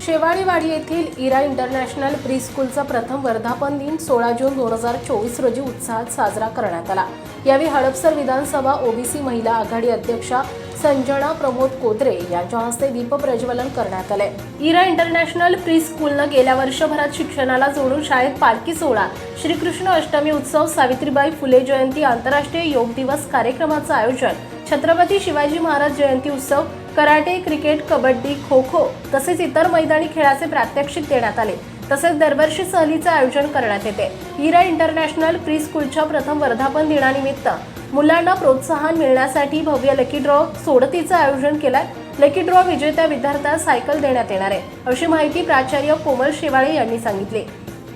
शेवाळीवाडी येथील इरा international pre स्कूलचा प्रथम वर्धापन दिन सोळा जून दोन हजार चोवीस रोजी उत्साहात साजरा करण्यात आला. यावेळी हडपसर विधानसभा ओबीसी महिला आघाडी अध्यक्षा संजना प्रमोद कोत्रे यांच्या हस्ते दीप प्रज्वलन करण्यात आले. इरा इंटरनॅशनल प्री स्कूलनं गेल्या वर्षभरात शिक्षणाला जोडून शाळेत पालखी सोहळा. श्रीकृष्ण अष्टमी उत्सव सावित्रीबाई फुले जयंती आंतरराष्ट्रीय योग दिवस कार्यक्रमाचं आयोजन छत्रपती शिवाजी महाराज जयंती उत्सव कराटे क्रिकेट कबड्डी खो खो तसेच इतर मैदानी खेळाचे प्रात्यक्षिक देण्यात आले. तसेच दरवर्षी सहलीचे आयोजन करण्यात येते. इरा इंटरनॅशनल प्री स्कूलच्या प्रथम वर्धापन दिनानिमित्त मुलांना प्रोत्साहन मिळण्यासाठी भव्य लकी ड्रॉ सोडतीचं आयोजन केलंय. लकी ड्रॉ विजेत्या विद्यार्थ्यास सायकल देण्यात येणार आहे. अशी माहिती प्राचार्य कोमल शेवाळे यांनी सांगितली.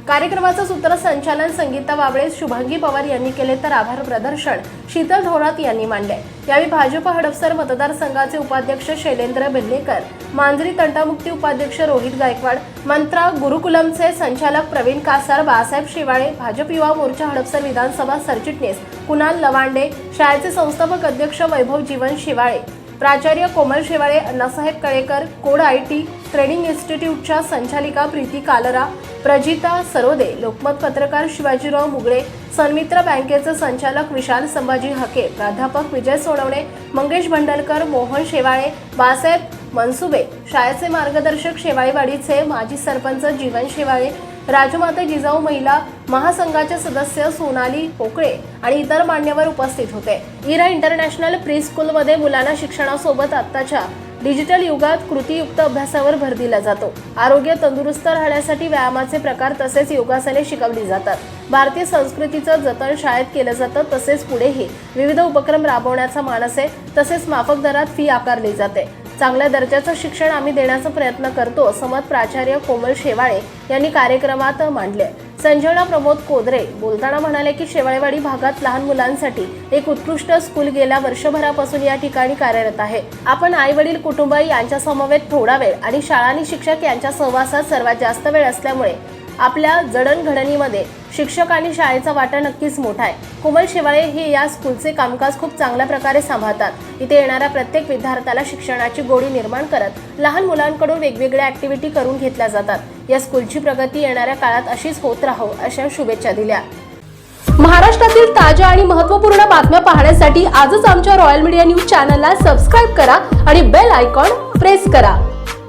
कार्यक्रमाचं सूत्रसंचालन संगीता बाबळे शुभांगी पवार यांनी केले तर आभार प्रदर्शन शीतल थोरात यांनी मांडले. यावेळी भाजप हडपसर मतदारसंघाचे उपाध्यक्ष शैलेंद्र बेल्लेकर मांजरी तंटामुक्ती उपाध्यक्ष रोहित गायकवाड मंत्रा गुरुकुलमचे संचालक प्रवीण कासार बाळासाहेब शेवाळे भाजप युवा मोर्चा हडपसर विधानसभा सरचिटणीस कुणाल लवांडे शाळेचे संस्थापक अध्यक्ष वैभव जीवन शेवाळे प्राचार्य Komal Shewale Annasaheb Kalekar code I T training इन्स्टिट्यूटच्या संचालिका प्रीती कालरा प्रजिता सरोदे लोकमत पत्रकार शिवाजीराव मुगळे सन्मित्र बँकेचे संचालक विशाल संभाजी हके प्राध्यापक विजय सोनवणे मंगेश भंडलकर मोहन शेवाळे बाळासाहेब मनसुबे शाळेचे मार्गदर्शक शेवाळेवाडीचे माजी सरपंच जीवन शेवाळे राजमाता जिजाऊ महिला महासंघाचे सदस्य सोनाली पोकळे आणि इतर मान्यवर उपस्थित होते. इरा इंटरनॅशनल प्री स्कूलमध्ये मुलांना शिक्षणासोबत आत्ताच्या डिजिटल युगात कृतीयुक्त अभ्यासावर भर दिला जातो. आरोग्य तंदुरुस्त राहण्यासाठी व्यायामाचे प्रकार तसेच योगासने शिकवली जातात. भारतीय संस्कृतीचं जतन शाळेत केलं जातं तसेच पुढेही. विविध उपक्रम राबवण्याचा मानस आहे तसेच माफक दरात फी आकारली जाते. चांगल्या दर्जाचं शिक्षण आम्ही देण्याचा प्रयत्न करतो असं मत प्राचार्य कोमल शेवाळे यांनी कार्यक्रमात मांडले संजना प्रमोद कोदरे बोलताना म्हणाले की शेवाळेवाडी भागात लहान मुलांसाठी एक उत्कृष्ट स्कूल गेल्या वर्षभरापासून या ठिकाणी कार्यरत आहे. आपण आई वडील कुटुंब यांच्या समवेत थोडा वेळ आणि शाळा आणि शिक्षक यांच्या सहवासात सर्वात जास्त वेळ असल्यामुळे आपल्या जडणघडणीमध्ये शिक्षक आणि शाळेचा वाटा नक्कीच मोठा आहे. कोमल शेवाळे हे या स्कूलचे कामकाज खूप चांगल्या प्रकारे सांभाळतात. इथे येणाऱ्या प्रत्येक विद्यार्थ्याला शिक्षणाची गोडी निर्माण करत लहान मुलांकडून वेगवेगळ्या ऍक्टिव्हिटी करून घेतल्या जातात. या स्कूलची प्रगती येणाऱ्या काळात अशीच होत राहो अशा शुभेच्छा दिल्या. महाराष्ट्रातील ताज्या आणि महत्त्वपूर्ण बातम्या पाहण्यासाठी आजच आमच्या रॉयल मीडिया न्यूज चॅनलला सबस्क्राईब करा आणि बेल आयकॉन प्रेस करा.